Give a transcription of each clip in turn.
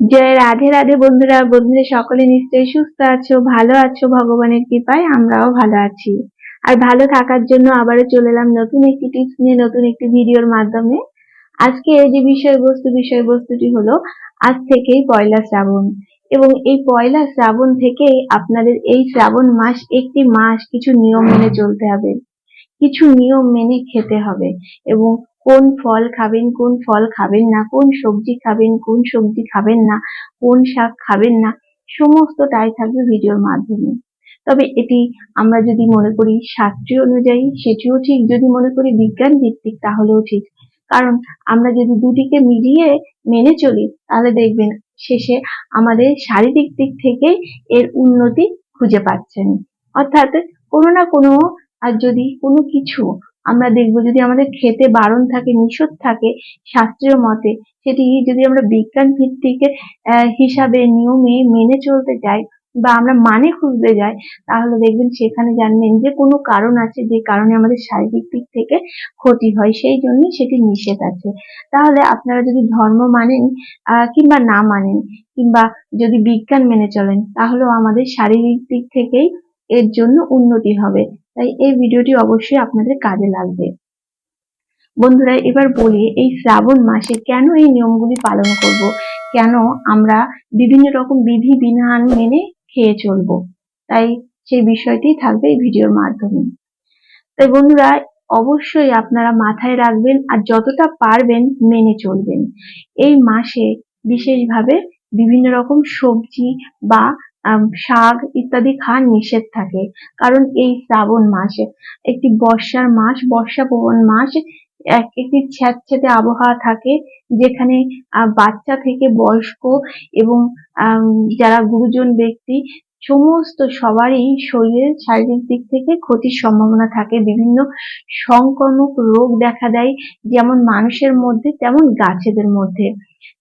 জয় রাধে রাধে বন্ধুরা বন্ধুরা সকলে নিশ্চয়ই সুস্থ আছো, ভালো আছো, ভগবানের কৃপায় আমরাও ভালো আছি। আর ভালো থাকার জন্য আবারও চলে এলাম নতুন একটি টিপস নিয়ে, নতুন একটি ভিডিওর মাধ্যমে। আজকে এই যে বিষয়বস্তু, বিষয়বস্তুটি হলো, আজ থেকেই পয়লা শ্রাবণ। এবং এই পয়লা শ্রাবণ থেকেই আপনাদের এই শ্রাবণ মাস একটি মাস কিছু নিয়ম মেনে চলতে হবে। কিছু নিয়ম মেনে খেতে হবে। এবং কোন ফল খাবেন, কোন ফল খাবেন না, কোন সবজি খাবেন, কোন সবজি খাবেন না, কোন শাক খাবেন না, সমস্তটাই থাকবে ভিডিওর মাধ্যমে। তবে এটি আমরা যদি মনে করি শাস্ত্রীয় অনুযায়ী, সেটিও ঠিক। যদি মনে করি বিজ্ঞান ভিত্তিক, তাহলেও ঠিক। কারণ আমরা যদি দুটিকে মিলিয়ে মেনে চলি, তাহলে দেখবেন শেষে আমাদের শারীরিক দিক থেকে এর উন্নতি খুঁজে পাচ্ছেন। অর্থাৎ কোনো না কোনো আর যদি কোনো কিছু আমরা দেখব যদি আমাদের খেতে বারণ থাকে, নিষেধ থাকে শাস্ত্রীয় মতে, সেটি যদি আমরা বিজ্ঞান ভিত্তিক হিসাবে নিয়মে মেনে চলতে যাই বা আমরা মানে খুঁজতে যাই, তাহলে দেখবেন সেখানে জানবেন যে কোনো কারণ আছে যে কারণে আমাদের শারীরিক দিক থেকে ক্ষতি হয়, সেই জন্য সেটি নিষেধ আছে। তাহলে আপনারা যদি ধর্ম মানেন কিংবা না মানেন, কিংবা যদি বিজ্ঞান মেনে চলেন, তাহলেও আমাদের শারীরিক দিক থেকেই এর জন্য উন্নতি হবে। তাই এই ভিডিওটি অবশ্যই আপনাদের কাজে লাগবে। বন্ধুরা, এবার বলি এই শ্রাবণ মাসে কেন এই নিয়মগুলি পালন করব? কেন আমরা বিভিন্ন রকম বিধি বিধান মেনে খেয়ে চলবো? তাই সেই বিষয়টি থাকবে এই ভিডিওর মাধ্যমে। তাই বন্ধুরা, অবশ্যই আপনারা মাথায় রাখবেন আর যতটা পারবেন মেনে চলবেন। এই মাসে বিশেষভাবে বিভিন্ন রকম সবজি বা শাক ইত্যাদি খাওয়া নিষেধ থাকে। কারণ এই শ্রাবণ মাসে, একটি বর্ষার মাস, বর্ষা প্রবণ মাস, এক, একটি ছ্যাঁতছ্যাঁতে আবহাওয়া থাকে যেখানে বাচ্চা থেকে বয়স্ক এবং যারা গুরুজন ব্যক্তি সমস্ত সবারই শরীরের শারীরিক দিক থেকে ক্ষতির সম্ভাবনা থাকে। বিভিন্ন সংক্রমক রোগ দেখা দেয়, যেমন মানুষের মধ্যে, তেমন গাছেদের মধ্যে।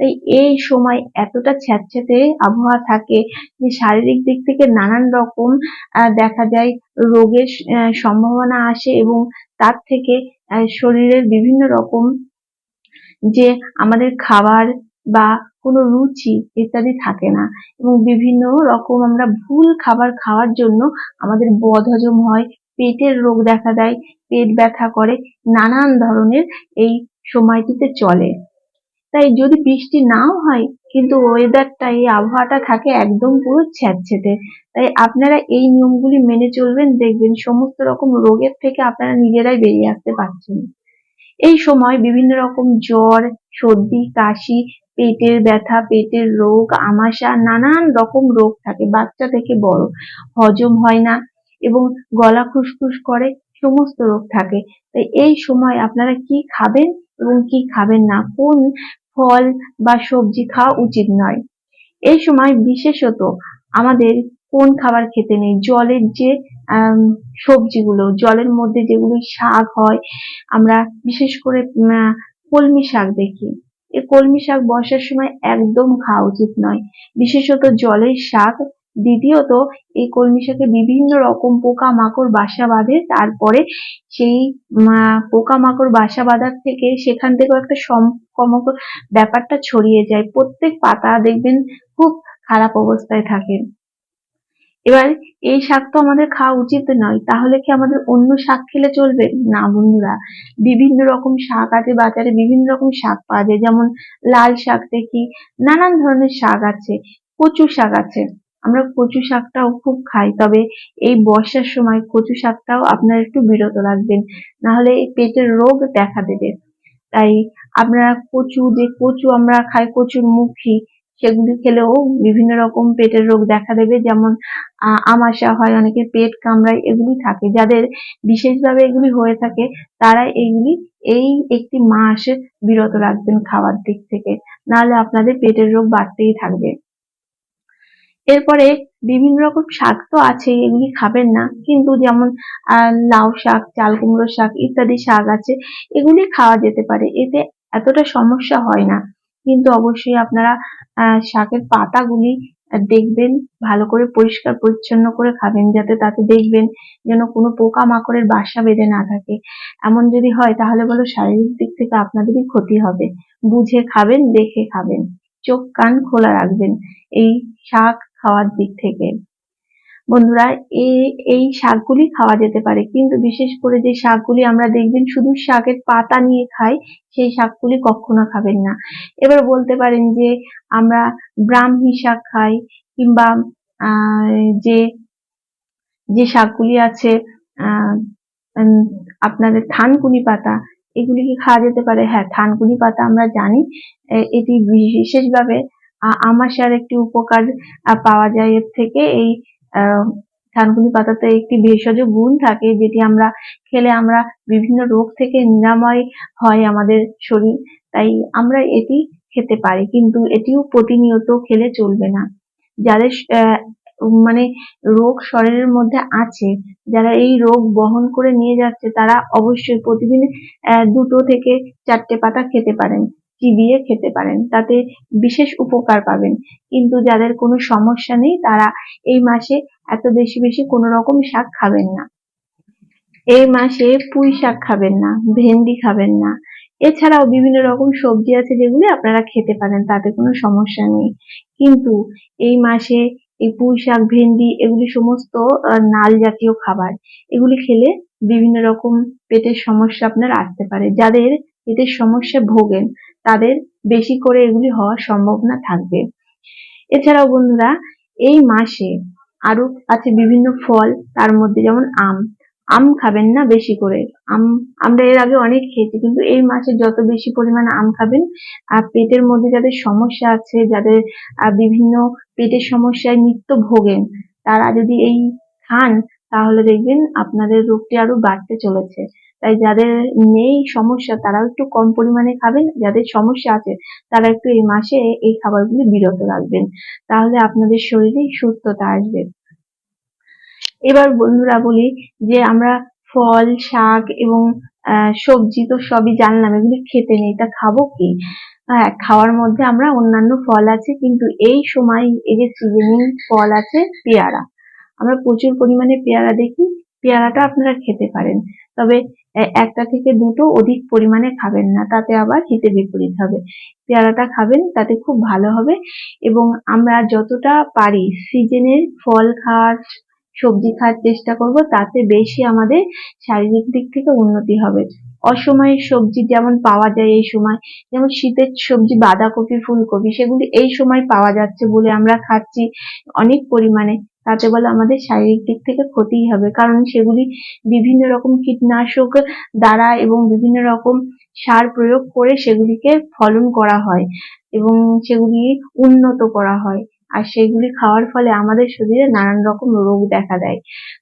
তাই এই সময় এতটা ছ্যাঁতছ্যাঁতে আবহাওয়া থাকে যে শারীরিক দিক থেকে নানান রকম দেখা যায় রোগের সম্ভাবনা আসে এবং তার থেকে শরীরের বিভিন্ন রকম যে আমাদের খাবার বা কোনো রুচি ইত্যাদি থাকে না। এবং বিভিন্ন রকম আমরা ভুল খাবার খাওয়ার জন্য আমাদের বদহজম হয়, পেটের রোগ দেখা দেয়, পেট ব্যথা করে, নানান ধরনের এই সময়টিতে চলে। তাই যদি বৃষ্টি নাও হয়, কিন্তু ওয়েদারটা এই আবহাওয়াটা থাকে একদম পুরো ছ্যাঁতছেঁতে। তাই আপনারা এই নিয়মগুলি মেনে চলবেন, দেখবেন সমস্ত রকম রোগের থেকে আপনারা নিজেরাই বেরিয়ে আসতে পারছেন। এই সময় বিভিন্ন রকম জ্বর, সর্দি, কাশি পেটের ব্যথা, পেটের রোগ, আমাশা, নানান রকম রোগ থাকে, বাচ্চা থেকে বড়। হজম হয় না এবং গলা খুসখুস করে, সমস্ত রোগ থাকে। তাই এই সময় আপনারা কি খাবেন এবং কি খাবেন না? কোন ফল বা সবজি খাওয়া উচিত নয়। এই সময় বিশেষত আমাদের কোন খাবার খেতে নেই? জলের যে সবজিগুলো, জলের মধ্যে যেগুলো শাক হয়, আমরা বিশেষ করে কলমি শাক দেখি। এই কলমি শাক বর্ষার সময় একদম খাওয়া উচিত নয়। বিশেষত জলের শাক। দ্বিতীয়ত, এই কলমি শাকে বিভিন্ন রকম পোকা মাকড় বাসা বাঁধে। তারপরে সেই পোকা মাকড় বাসা বাঁধার থেকে সেখান থেকেও একটা সম ব্যাপারটা ছড়িয়ে যায়। প্রত্যেক পাতা দেখবেন খুব খারাপ অবস্থায় থাকে। এবার এই শাক তো আমাদের খাওয়া উচিত নয়, তাহলে কি আমাদের অন্য শাক খেলে চলবে? না বন্ধুরা, বিভিন্ন রকম শাক আছে, বাজারে বিভিন্ন রকম শাক পাওয়া যায়, যেমন লাল শাক দেখি, নানান ধরনের শাক আছে, কচু শাক আছে, আমরা কচু শাকটাও খুব খাই, তবে এই বর্ষার সময় কচু শাকটাও আপনারা একটু বিরত রাখবেন, নাহলে পেটের রোগ দেখা দেবে। তাই আপনারা কচু, যে কচু আমরা খাই, কচুর মুখি সেগুলি খেলেও বিভিন্ন রকম পেটের রোগ দেখা দেবে, যেমন আমাশা হয়, অনেকের পেট কামড়ায়, এগুলি থাকে। যাদের বিশেষভাবে এগুলি হয়ে থাকে, তারা এইগুলি এই একটি মাস বিরত রাখবেন খাওয়ার দিক থেকে। নাহলে আপনাদের পেটের রোগ বাড়তেই থাকবে। এরপরে বিভিন্ন রকম শাক তো আছেই, এগুলি খাবেন না। কিন্তু যেমন লাউ শাক, চাল কুমড়ো শাক ইত্যাদি শাক আছে, এগুলি খাওয়া যেতে পারে। এতে এতটা সমস্যা হয় না। কিন্তু অবশ্যই আপনারা শাকের পাতাগুলি দেখবেন, ভালো করে পরিষ্কার পরিচ্ছন্ন করে খাবেন, যাতে তাতে দেখবেন যেন কোনো পোকা মাকড়ের বাসা বেঁধে না থাকে। এমন যদি হয়, তাহলে বলো শারীরিক দিক থেকে আপনাদেরই ক্ষতি হবে। বুঝে খাবেন, দেখে খাবেন। চোখ কান খোলা রাখবেন এই শাক খাওয়ার দিক থেকে। বন্ধুরা এই শাকগুলি খাওয়া যেতে পারে। কিন্তু বিশেষ করে যে শাকগুলি আমরা দেখবেন, শুধু শাকের পাতা নিয়ে খাই, সেই শাকগুলি কখনো খাবেন না। এবার বলতে পারেন যে, আমরা ব্রাহ্মী শাক খাই, কিংবা যে যে শাকগুলি আছে আপনাদের থানকুনি পাতা, এগুলি কি খাওয়া যেতে পারে? হ্যাঁ থানকুনি পাতা আমরা জানি। এটি বিশেষভাবে আমাশার একটি উপকার পাওয়া যায় এর থেকে। এই থানকুনি পাতাতে একটি ভেষজ গুণ থাকে, যেটি আমরা খেলে আমরা বিভিন্ন রোগ থেকে নিরাময় হয় আমাদের শরীর। তাই আমরা এটি খেতে পারি, কিন্তু এটিও প্রতিনিয়ত খেলে চলবে না। যাদের মানে রোগ শরীরের মধ্যে আছে, যারা এই রোগ বহন করে নিয়ে যাচ্ছে, তারা অবশ্যই প্রতিদিন দুটো থেকে চারটে পাতা খেতে পারেন। চিবিয়ে খেতে পারেন, তাতে বিশেষ উপকার পাবেন। কিন্তু যাদের কোনো সমস্যা নেই, তারা এই মাসে এত বেশি বেশি কোনো রকম শাক খাবেন না। এই মাসে পুঁই শাক খাবেন না, ভেন্ডি খাবেন না। এছাড়াও বিভিন্ন রকম সবজি আছে যেগুলি আপনারা খেতে পারেন, তাতে কোনো সমস্যা নেই। কিন্তু এই মাসে এই পুঁই শাক, ভেন্ডি এগুলি সমস্ত নাল জাতীয় খাবার। এগুলি খেলে বিভিন্ন রকম পেটের সমস্যা আপনার আসতে পারে। যাদের পেটের সমস্যা ভোগেন তাদের বেশি করে এগুলি হওয়ার সম্ভাবনা থাকবে। এছাড়াও বন্ধুরা, এই মাসে আরও আছে বিভিন্ন ফল, তার মধ্যে যেমন আম। আম খাবেন না বেশি করে। আম, আমরা এর আগে অনেক খেয়েছি, কিন্তু এই মাসে যত বেশি পরিমাণে আম খাবেন, আর পেটের মধ্যে যাদের সমস্যা আছে, যাদের বিভিন্ন পেটের সমস্যায় নিত্য ভোগেন, তারা যদি এই খান, তাহলে দেখবেন আপনাদের রোগটি আরও বাড়তে চলেছে। তাই যাদের নেই সমস্যা, তারাও একটু কম পরিমাণে খাবেন। যাদের সমস্যা আছে, তারা একটু এই মাসে এই খাবারগুলি বিরত রাখবেন। তাহলে আপনাদের শরীরে সুস্থতা আসবে। এবার বন্ধুরা বলি যে, আমরা ফল, শাক এবং সবজি তো সবই জানলাম, এগুলি খেতে নেই, তা খাব কি? হ্যাঁ খাওয়ার মধ্যে আমরা অন্যান্য ফল আছে, কিন্তু এই সময়, এই যে সিজনিং ফল আছে, পেয়ারা। আমরা প্রচুর পরিমাণে পেয়ারা দেখি, পেয়ারাটা আপনারা খেতে পারেন। তবে একটা থেকে দুটো অধিক পরিমাণে খাবেন না, তাতে আবার হিতে বিপরীত হবে। পেয়ারাটা খাবেন, তাতে খুব ভালো হবে। এবং আমরা যতটা পারি সিজনের ফল খাওয়ার, সবজি খাওয়ার চেষ্টা করব, তাতে বেশি আমাদের শারীরিক দিক থেকে উন্নতি হবে। অসময়ের সবজি যেমন পাওয়া যায় এই সময়, যেমন শীতের সবজি বাঁধাকপি, ফুলকপি, সেগুলি এই সময় পাওয়া যাচ্ছে বলে আমরা খাচ্ছি অনেক পরিমাণে। তাতে বলে আমাদের শারীরিক দিক থেকে ক্ষতিই হবে। কারণ সেগুলি বিভিন্ন রকম কীটনাশক দ্বারা এবং বিভিন্ন রকম সার প্রয়োগ করে সেগুলিকে ফলন করা হয় এবং সেগুলি উন্নত করা হয়। আর সেগুলি খাওয়ার ফলে আমাদের শরীরে নানান রকম রোগ দেখা দেয়।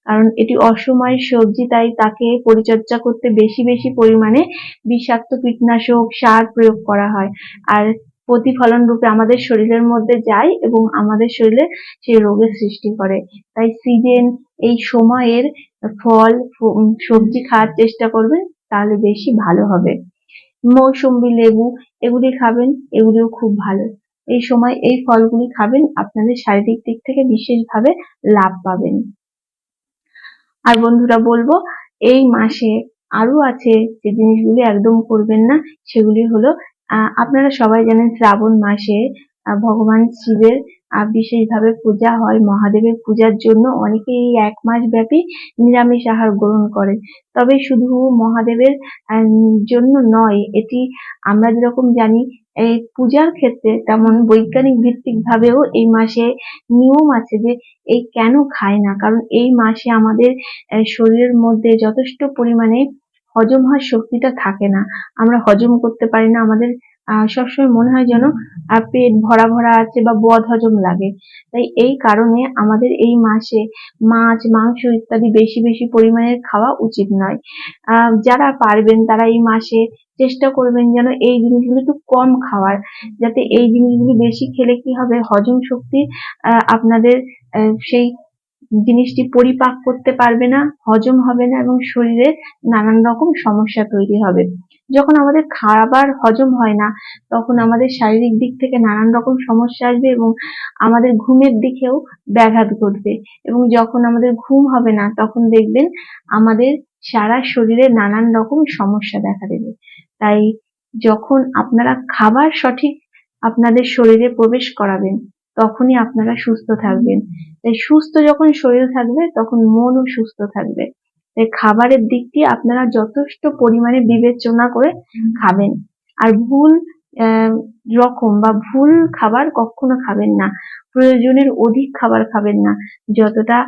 কারণ এটি অসময়ের সবজি, তাই তাকে পরিচর্যা করতে বেশি বেশি পরিমাণে বিষাক্ত কীটনাশক সার প্রয়োগ করা হয়। আর প্রতিফলন রূপে আমাদের শরীরের মধ্যে যায় এবং আমাদের শরীরে সেই রোগের সৃষ্টি করে। তাই সিজন, এই সময়ের ফল সবজি খাওয়ার চেষ্টা করবেন তাহলে বেশি ভালো হবে। মৌসুম্বি লেবু, এগুলি খাবেন, এগুলিও খুব ভালো। এই সময় এই ফলগুলি খাবেন, আপনাদের শারীরিক দিক থেকে বিশেষভাবে লাভ পাবেন। আর বন্ধুরা, বলব, এই মাসে আরও আছে যে জিনিসগুলি একদম করবেন না, সেগুলি হলো আপনারা সবাই জানেন শ্রাবণ মাসে ভগবান শিবের বিশেষভাবে পূজা হয়, মহাদেবের পূজার জন্য। অনেকে এই এক মাস ব্যাপী নিরামিষ আহার গ্রহণ করে তবে শুধু মহাদেবের জন্য নয়, এটি আমরা যেরকম জানি, এই পূজার ক্ষেত্রে তেমন বৈজ্ঞানিক ভিত্তিক ভাবেও এই মাসে নিয়ম আছে যে এই কেন খায় না। কারণ এই মাসে আমাদের শরীরের মধ্যে যথেষ্ট পরিমাণে হজম হওয়ার শক্তিটা থাকে না। আমরা হজম করতে পারি না। আমাদের সবসময় মনে হয় যেন পেট ভরা ভরা আছে বা বদ হজম লাগে। তাই এই কারণে আমাদের এই মাসে মাছ, মাংস ইত্যাদি বেশি বেশি পরিমাণের খাওয়া উচিত নয়। যারা পারবেন তারা এই মাসে চেষ্টা করবেন যেন এই জিনিসগুলো একটু কম খাওয়ার। যাতে এই জিনিসগুলো বেশি খেলে কি হবে? হজম শক্তি আপনাদের সেই জিনিসটি পরিপাক করতে পারবে না, হজম হবে না এবং শরীরে নানান রকম সমস্যা তৈরি হবে। যখন আমাদের খাবার হজম হয় না, তখন আমাদের শারীরিক দিক থেকে নানান রকম সমস্যা আসবে এবং আমাদের ঘুমের দিকেও ব্যাঘাত ঘটবে। এবং যখন আমাদের ঘুম হবে না, তখন দেখবেন আমাদের সারা শরীরে নানান রকম সমস্যা দেখা দেবে। তাই যখন আপনারা খাবার সঠিক আপনাদের শরীরে প্রবেশ করাবেন তখনই আপনারা সুস্থ থাকবেন। তাই সুস্থ যখন শরীর থাকবে, তখন মনও সুস্থ থাকবে। তাই খাবারের দিকটি আপনারা যথেষ্ট পরিমাণে বিবেচনা করে খাবেন। আর ভুল রকম বা ভুল খাবার কখনো খাবেন না। প্রয়োজনের অধিক খাবার খাবেন না। যতটা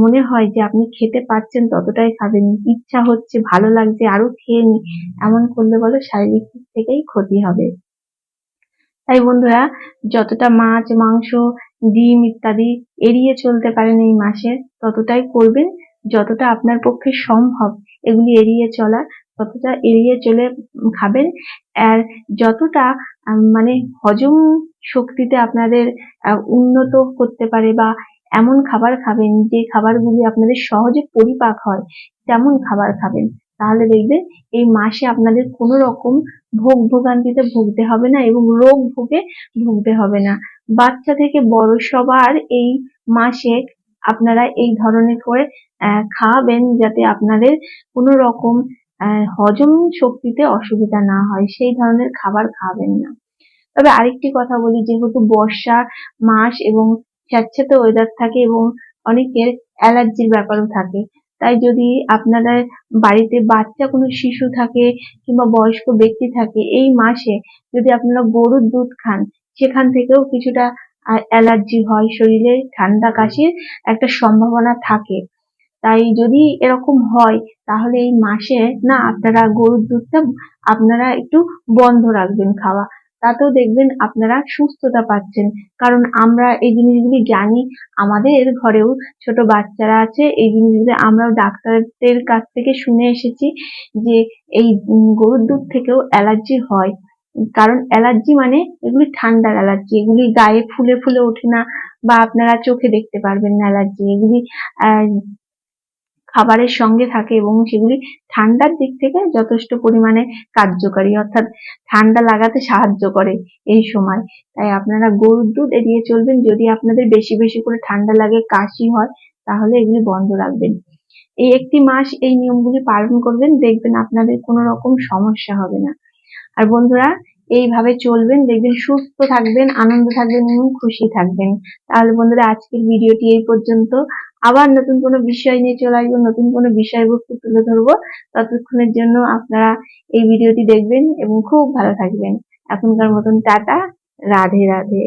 মনে হয় যে আপনি খেতে পারছেন, ততটাই খাবেন। ইচ্ছা হচ্ছে, ভালো লাগছে আরও খেয়ে নি এমন করলে বলে শারীরিক দিক থেকেই ক্ষতি হবে। তাই বন্ধুরা, যতটা মাছ, মাংস, ডিম ইত্যাদি এড়িয়ে চলতে পারেন এই মাসে, ততটাই করবেন যতটা আপনার পক্ষে সম্ভব। এগুলি এড়িয়ে চলা, ততটা এড়িয়ে চলে খাবেন। আর যতটা মানে হজম শক্তিতে আপনাদের উন্নত করতে পারে বা এমন খাবার খাবেন যে খাবারগুলি আপনাদের সহজে পরিপাক হয়, তেমন খাবার খাবেন। তাহলে দেখবেন এই মাসে আপনাদের কোনো রকম ভোগ ভোগান্তিতে ভুগতে হবে না এবং রোগ ভোগে ভুগতে হবে না। বাচ্চা থেকে বড় সবার এই মাসে আপনারা এই ধরনের করে খাওয়াবেন যাতে আপনাদের কোনো রকম হজম শক্তিতে অসুবিধা না হয়। সেই ধরনের খাবার খাওয়াবেন না। তবে আরেকটি কথা বলি, যেহেতু বর্ষা মাস এবং স্যাঁতস্যাঁতে ওয়েদার থাকে এবং অনেকের অ্যালার্জির ব্যাপারও থাকে তাই যদি আপনারা বাড়িতে বাচ্চা কোনো শিশু থাকে কিংবা বয়স্ক ব্যক্তি থাকে, এই মাসে যদি আপনারা গরুর দুধ খান, সেখান থেকেও কিছুটা অ্যালার্জি হয়, শরীরে ঠান্ডা কাশির একটা সম্ভাবনা থাকে। তাই যদি এরকম হয়, তাহলে এই মাসে না আপনারা গরুর দুধটা আপনারা একটু বন্ধ রাখবেন খাওয়া। তাতেও দেখবেন আপনারা সুস্থতা পাচ্ছেন। কারণ আমরা এই জিনিসগুলি জানি, আমাদের ঘরেও ছোট বাচ্চারা আছে, এই জিনিসগুলি আমরাও ডাক্তারদের কাছ থেকে শুনে এসেছি যে এই গরুর দুধ থেকেও অ্যালার্জি হয়। কারণ অ্যালার্জি মানে এগুলি ঠান্ডার অ্যালার্জি, এগুলি গায়ে ফুলে ফুলে ওঠে না বা আপনারা চোখে দেখতে পারবেন না অ্যালার্জি। এগুলি খাবারের সঙ্গে থাকে এবং সেগুলি ঠান্ডার দিক থেকে যথেষ্ট পরিমাণে কার্যকারী, অর্থাৎ ঠান্ডা লাগাতে সাহায্য করে এই সময়। তাই আপনারা গরুর দুধ এড়িয়ে চলবেন। যদি আপনাদের বেশি বেশি করে ঠান্ডা লাগে, কাশি হয়, তাহলে এগুলি বন্ধ রাখবেন। এই একটি মাস এই নিয়মগুলি পালন করবেন, দেখবেন আপনাদের কোনো রকম সমস্যা হবে না। আর বন্ধুরা, এইভাবে চলবেন, দেখবেন সুস্থ থাকবেন, আনন্দ থাকবেন এবং খুশি থাকবেন। তাহলে বন্ধুরা, আজকের ভিডিওটি এই পর্যন্ত। আবার নতুন কোনো বিষয় নিয়ে চলে আসব, নতুন কোনো বিষয়বস্তু তুলে ধরবো, ততক্ষণের জন্য আপনারা এই ভিডিওটি দেখবেন এবং খুব ভালো থাকবেন। এখনকার মতন টাটা, রাধে রাধে।